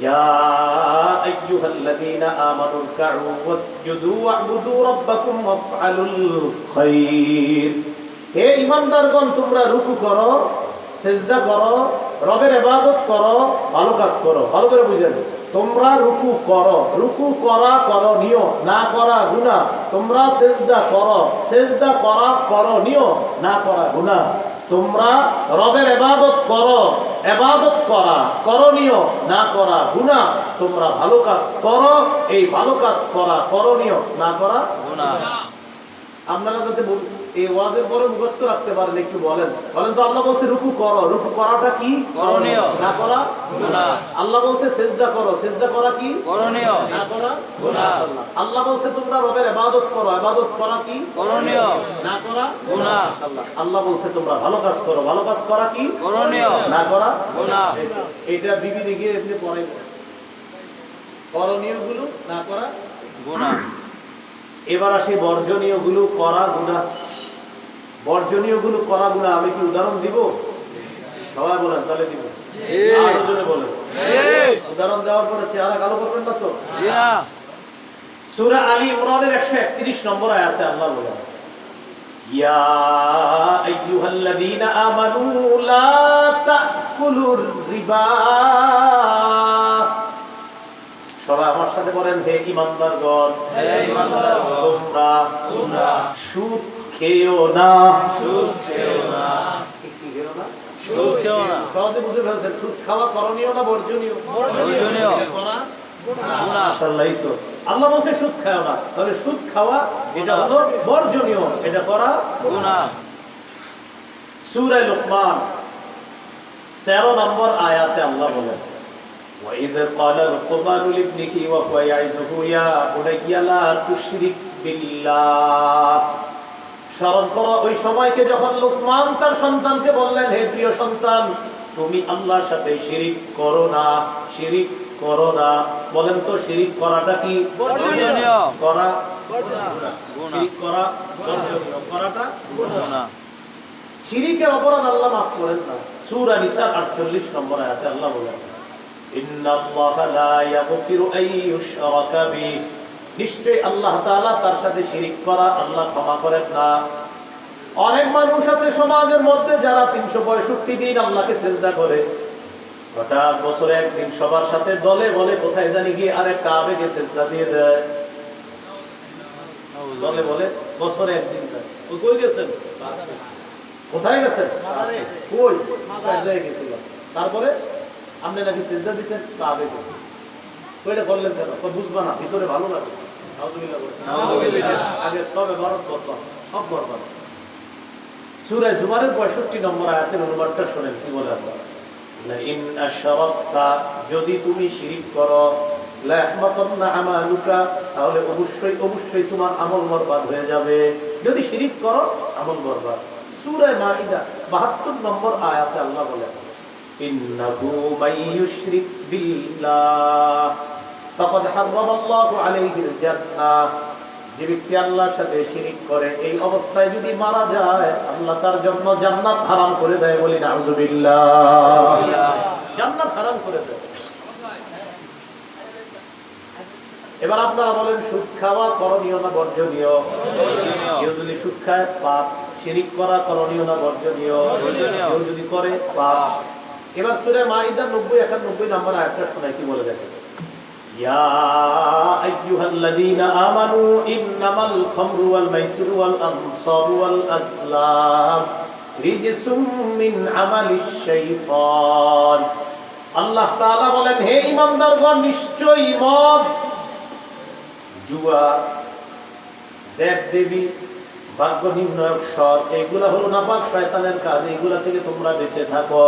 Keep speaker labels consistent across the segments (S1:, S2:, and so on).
S1: يا أيها الذين آمنوا اركعوا واسجدوا واعبدوا ربكم وافعلوا الخير হে ইমানদারগণ তোমরা রুকু করো সেজদা করো রবের ইবাদত করো ভালো কাজ করো ভালো করে বুঝেন তোমরা রুকু করো রুকু করা করণীয় না করা গুনাহ তোমরা সেজদা করো সেজদা করা করণীয় না করা গুনাহ তোমরা রবের ইবাদত করো ইবাদত করা, করণীয় না করা গুণা তোমরা ভালো কাজ করো, এই ভালো কাজ করা করণীয় না করা
S2: গুনাহ।
S1: আপনারা যাতে এই ওয়াজের পরে মুখস্থ রাখতে পারেন একটু বলেন। বলেন তো আল্লাহ বলছে রুকু করো। রুকু করাটা কি?
S2: করণীয়।
S1: না করা? আল্লাহ বলছে সেজদা করো। সেজদা করা কি?
S2: করণীয়।
S1: না করা?
S2: গুনাহ।
S1: আল্লাহ বলছে তোমরা রবের ইবাদত করো। ইবাদত করা কি?
S2: করণীয়।
S1: না করা?
S2: গুনাহ।
S1: আল্লাহ বলছে তোমরা ভালো কাজ করো। ভালো কাজ করা কি?
S2: করণীয়।
S1: না করা?
S2: গুনাহ।
S1: এটা বিবি দিকে এমনি পরে করণীয়গুলো না করা?
S2: গুনাহ।
S1: এবার আসি বর্জনীয়গুলো করা গুণা। বর্জনীয়গুলো করা গুণা আমি কি উদাহরণ দিব? সবাই বলেন তাহলে দিব। আরও জনে বলেন। উদাহরণ দেওয়ার পরে চেহারা কালো করবেন না। তো সূরা আলী ইমরানের 131 নম্বর আয়াতে আল্লাহ বলেন ইয়া আইয়ুহাল্লাযীনা আমানু লা তাকুলুর রিবা। সবাই আমার সাথে বলেন হে ঈমানদারগণ
S2: হে
S1: তোমরা
S2: তোমরা
S1: সুদ খেও না।
S2: সুদ খেও না।
S1: কি খেও না?
S2: সুদ খেও না।
S1: সহজে বুঝে ফেলছেন সুদ খাওয়া করণীয় না বর্জনীয়?
S2: বর্জনীয়।
S1: করা
S2: গুনাহ।
S1: মাশাআল্লাহ তো। আল্লাহ বলছে সুদ খাও না। তাহলে সুদ খাওয়া এটা হলো বর্জনীয় এটা করা
S2: গুনাহ।
S1: সূরা লোকমান 13 নম্বর আয়াতে আল্লাহ বলেন وإذ قال لقمان لابنه وهو يعظه يا بني لا تشرك بالله স্মরণ করো ওই সময়কে যখন লোকমান তার সন্তানকে বললেন হে প্রিয় সন্তান তুমি আল্লাহর সাথে শিরিক করো না শিরিক করো না বলেন তো শিরিক করাটা কি
S2: বর্জনীয়
S1: করা
S2: গুনাহ
S1: শিরিক করা বর্জনীয় করাটা
S2: গুনাহ
S1: শিরিকের অপরাধ আল্লাহ মাফ করেন না সূরা নিসা 48 নম্বর আয়াতে আল্লাহ বলেন নিশ্চয়ই আল্লাহ তাআলা তার সাথে শিরিক করা আল্লাহ ক্ষমা করেন না। অনেক মানুষ আছে সমাজের মধ্যে যারা 365 দিন আল্লাহকে সিজদা করে। হঠাৎ বছরে একদিন সবার সাথে দলে বলে কোথায় জানি গিয়ে আবেগে সিজদা দিয়ে দেয়। বলে বলে বছরে একদিন কই গেছেন? কোথায় গেছেন? কই? গেছিলাম তারপরে আপনি নাকি সিজদা দিছেন কাবে কইটা করলেন কেন? বুঝবা না ভিতরে ভালো লাগে। বলে। আগে সব এবারত বরবাদ সব বরবাদ সূরা জুমারের 65 নম্বর আয়াতের অনুবাদটা শুনেন কি বলে যদি তুমি শিরিক করো তাহলে অবশ্যই অবশ্যই তোমার আমল বরবাদ হয়ে যাবে। যদি শিরিক করো আমল বরবাদ। সূরা মাইদা 72 নম্বর আয়াতে আল্লাহ বলেন ইন্নাহু মান ইউশরিক বিল্লাহ ফাকাদ হারামাল্লাহু আলাইহিল জান্নাহ যে ব্যক্তি আল্লাহর সাথে শিরিক করে এই অবস্থায় যদি মারা যায় আল্লাহ তার জন্য জান্নাত হারাম করে দেয় বলি নাউজুবিল্লাহ। জান্নাত হারাম করে দেয়। এবার আপনারা বলেন সুদ খাওয়া করণীয় না বর্জনীয়। কেউ যদি সুদ খায় পাপ। শিরিক করা করণীয় না বর্জনীয়?
S2: বর্জনীয়।
S1: কেউ যদি করে পাপ। এবার সুরে মাইদা নব্বই একানব্বই নাম্বার আয়াতটা শোনায় কি বলে দেখেন يا أيها الذين آمنوا إنما الخمر والميسر والأنصار والأزلام رجس من عمل الشيطان আল্লাহ তাআলা বলেন হে ইমানদারগণ নিশ্চয়ই মদ জুয়া দেব দেবী ভাগ্য নির্ণয়ক স্বর এগুলা হলো নাপাক শয়তানের কাজ এগুলা থেকে তোমরা বেঁচে থাকো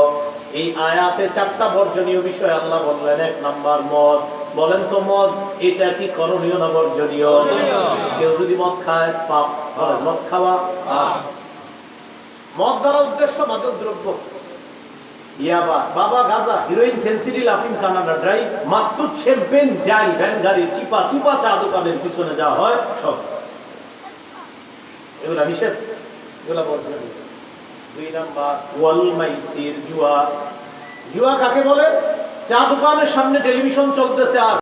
S1: এই আয়াতে চারটা বর্জনীয় বিষয় আল্লাহ বললেন এক নাম্বার মদ। বলেন তো মদ এটা কি করণীয় না বর্জনীয়। কেউ যদি মদ খায় পাপ। মদ খাওয়া? মদ দ্বারা উদ্দেশ্য মাদক দ্রব্য। ইয়াবা বাবা গাজা হিরোইন ফেন্সিডিল আফিম কানাডা ড্রাই জাই ভ্যান গাড়ি চিপা চিপা চা দোকানের পিছনে যা হয় সব। এগুলা নিষেধ? এগুলা বর্জনীয়। দুই নাম্বার জুয়া। জুয়া কাকে বলে? চা দোকানের সামনে টেলিভিশন চলতেছে আর